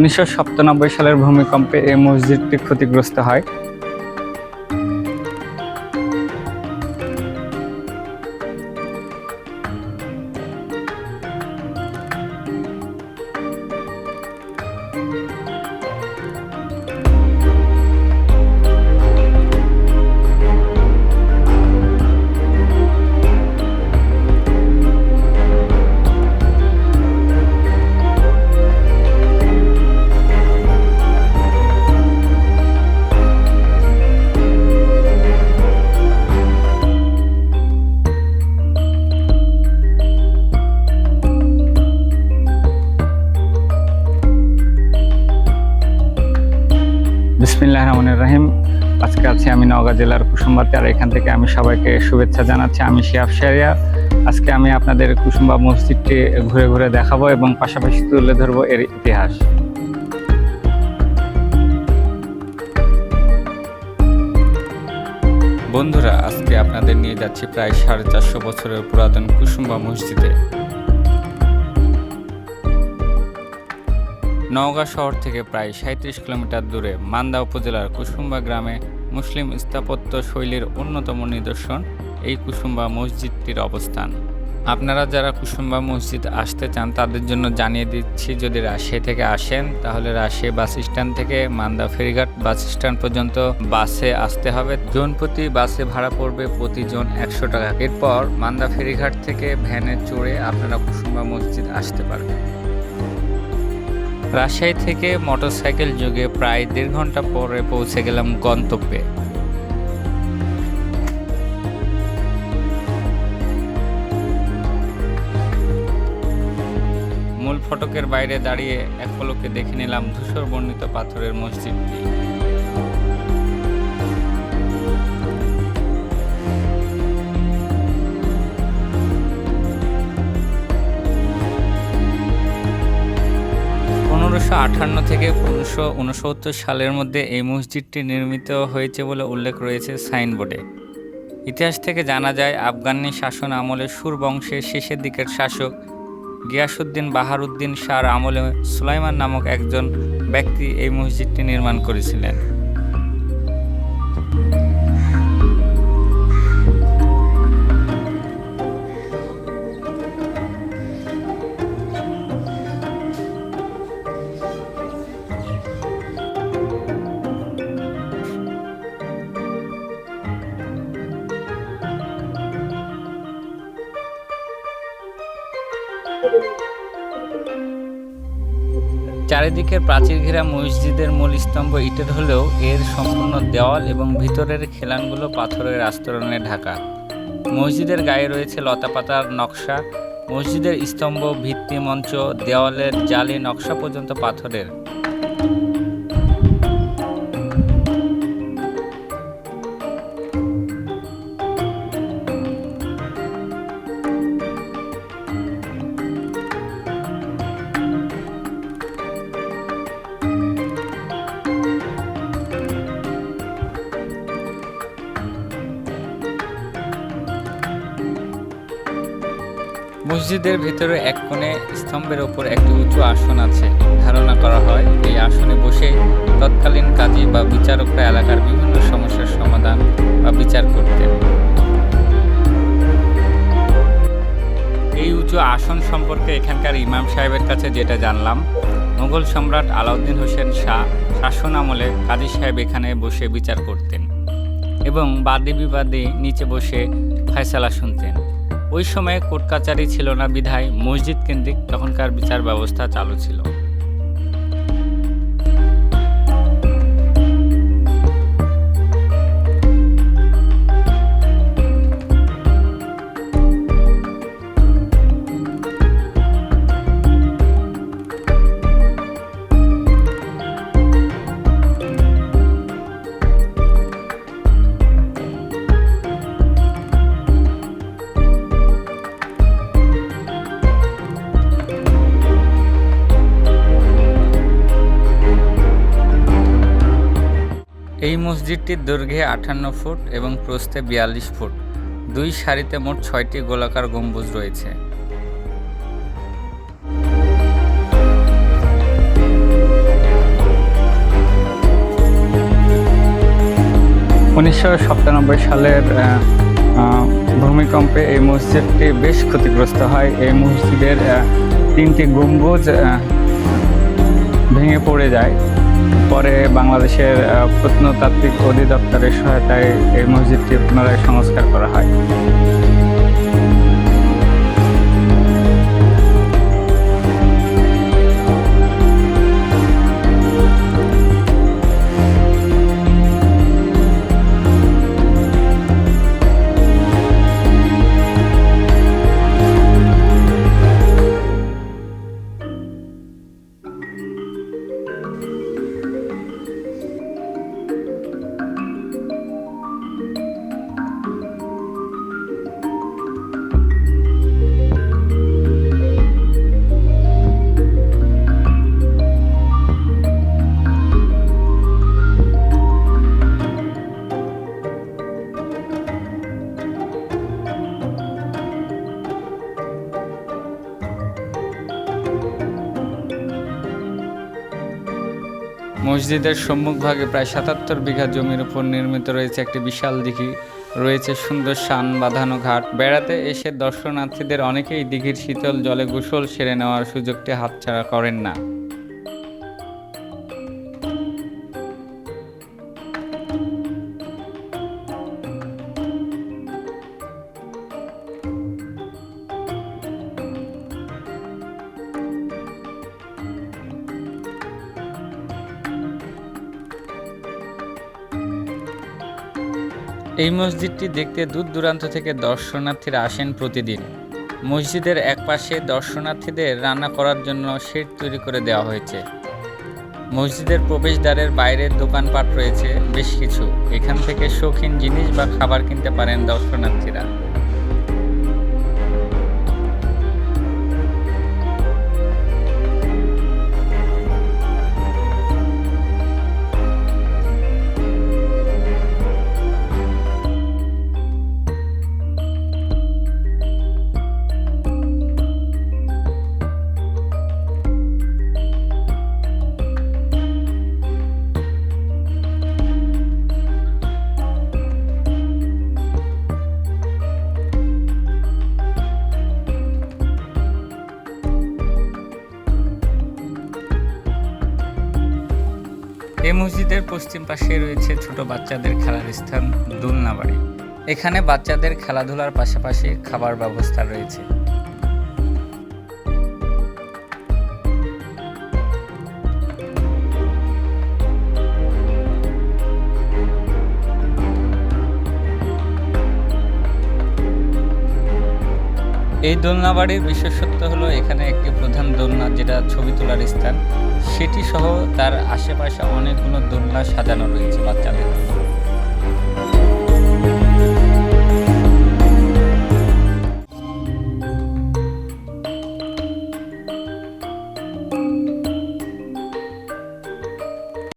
উনিশশো সাতানব্বই সালের ভূমিকম্পে এই মসজিদটি ক্ষতিগ্রস্ত হয়। বিসমিল্লাহ রহমানির রহিম। আজকে আছি আমি নওগাঁ জেলার কুসুম্বাতে, আর এখান থেকে আমি সবাইকে শুভেচ্ছা জানাচ্ছি। আমি শিয়াব শাহরিয়া আজকে আমি আপনাদের কুসুম্বা মসজিদটি ঘুরে ঘুরে দেখাবো এবং পাশাপাশি তুলে ধরবো এর ইতিহাস। বন্ধুরা, আজকে আপনাদের নিয়ে যাচ্ছি প্রায় সাড়ে চারশো বছরের পুরাতন কুসুম্বা মসজিদে। নওগাঁ শহর থেকে প্রায় সাঁত্রিশ কিলোমিটার দূরে মান্দা উপজেলার কুসুম্বা গ্রামে মুসলিম স্থাপত্য শৈলীর অন্যতম নিদর্শন এই কুসুম্বা মসজিদটির অবস্থান। আপনারা যারা কুসুম্বা মসজিদ আসতে চান, তাদের জন্য জানিয়ে দিচ্ছি, যদি রাজশাহী থেকে আসেন, তাহলে রাজশাহী বাস স্ট্যান্ড থেকে মান্দা ফেরিঘাট বাস স্ট্যান্ড পর্যন্ত বাসে আসতে হবে। জন প্রতি বাসে ভাড়া পড়বে প্রতি জন একশো টাকা। এরপর মান্দা ফেরিঘাট থেকে ভ্যানে চড়ে আপনারা কুসুম্বা মসজিদ আসতে পারবেন। রাজশাহী থেকে মোটরসাইকেল যুগে প্রায় দেড় ঘণ্টা পরে পৌঁছে গেলাম গন্তব্যে। মূল ফটকের বাইরে দাঁড়িয়ে এক পলকে দেখে নিলাম ধূসর বর্ণিত পাথরের মসজিদটি। পনেরোশো আঠান্ন থেকে উনিশশো উনসত্তর সালের মধ্যে এই মসজিদটি নির্মিত হয়েছে বলে উল্লেখ রয়েছে সাইনবোর্ডে। ইতিহাস থেকে জানা যায়, আফগানি শাসন আমলে সুর বংশের শেষের দিকের শাসক গিয়াসুদ্দিন বাহারুদ্দিন শাহর আমলে সুলাইমান নামক একজন ব্যক্তি এই মসজিদটি নির্মাণ করেছিলেন। চারিদিকের প্রাচীর ঘেরা মসজিদের মূল স্তম্ভ ইটের হলেও এর সম্পূর্ণ দেওয়াল এবং ভিতরের খেলানগুলো পাথরের আস্তরণে ঢাকা। মসজিদের গায়ে রয়েছে লতাপাতার নকশা। মসজিদের স্তম্ভ, ভিত্তি মঞ্চ, দেওয়ালের জালি নকশা পর্যন্ত পাথরের। মসজিদের ভিতরে এক কোণে স্তম্ভের ওপর একটি উঁচু আসন আছে। ধারণা করা হয়, এই আসনে বসে তৎকালীন কাজী বা বিচারকরা এলাকার বিভিন্ন সমস্যার সমাধান বা বিচার করতেন। এই উঁচু আসন সম্পর্কে এখানকার ইমাম সাহেবের কাছে যেটা জানলাম, মুঘল সম্রাট আলাউদ্দিন হোসেন শাহ শাসন আমলে কাজী সাহেব এখানে বসে বিচার করতেন এবং বাদী বিবাদী নিচে বসে ফয়সালা শুনতেন। ওই সময়ে কোর্ট কাচারি ছিল না বিধায় মসজিদ কেন্দ্রিক তখনকার বিচার ব্যবস্থা চালু ছিল। এই মসজিদটির দৈর্ঘ্যে আটান্ন ফুট এবং প্রস্থে বিয়াল্লিশ ফুট। দুই সারিতে মোট ছয়টি গোলাকার গম্বুজ রয়েছে। উনিশশো সাতানব্বই সালের ভূমিকম্পে এই মসজিদটি বেশ ক্ষতিগ্রস্ত হয়। এই মসজিদের তিনটি গম্বুজ ভেঙে পড়ে যায়। পরে বাংলাদেশের প্রত্নতাত্ত্বিক অধিদপ্তরের সহায়তায় এই মসজিদটি পুনরায় সংস্কার করা হয়। মসজিদের সম্মুখভাগে প্রায় সাতাত্তর বিঘা জমির উপর নির্মিত রয়েছে একটি বিশাল দিঘি। রয়েছে সুন্দর শান বাঁধানো ঘাট। বেড়াতে এসে দর্শনার্থীদের অনেকেই দিঘির শীতল জলে গোসল সেরে নেওয়ার সুযোগটি হাতছাড়া করেন না। এই মসজিদটি দেখতে দূর দূরান্ত থেকে দর্শনার্থীরা আসেন প্রতিদিন। মসজিদের একপাশে দর্শনার্থীদের রান্না করার জন্য শেড তৈরি করে দেওয়া হয়েছে। মসজিদের প্রবেশদ্বারের বাইরে দোকানপাট রয়েছে, বেশ কিছু। এখান থেকে শৌখিন জিনিস বা খাবার কিনতে পারেন দর্শনার্থীরা। এই মসজিদের পশ্চিম পাশে রয়েছে ছোট বাচ্চাদের খেলার স্থান দুলনাবাড়ি। এখানে বাচ্চাদের খেলাধুলার পাশাপাশি খাবার ব্যবস্থা রয়েছে। এই দোলনা বাড়ির বিশেষত্ব হলো এখানে একটি প্রধান দোলনা, যেটা ছবি তোলার স্থান সেটি সহ তার আশেপাশে অনেকগুলো দোলনা সাজানো রয়েছে বাচ্চাদের।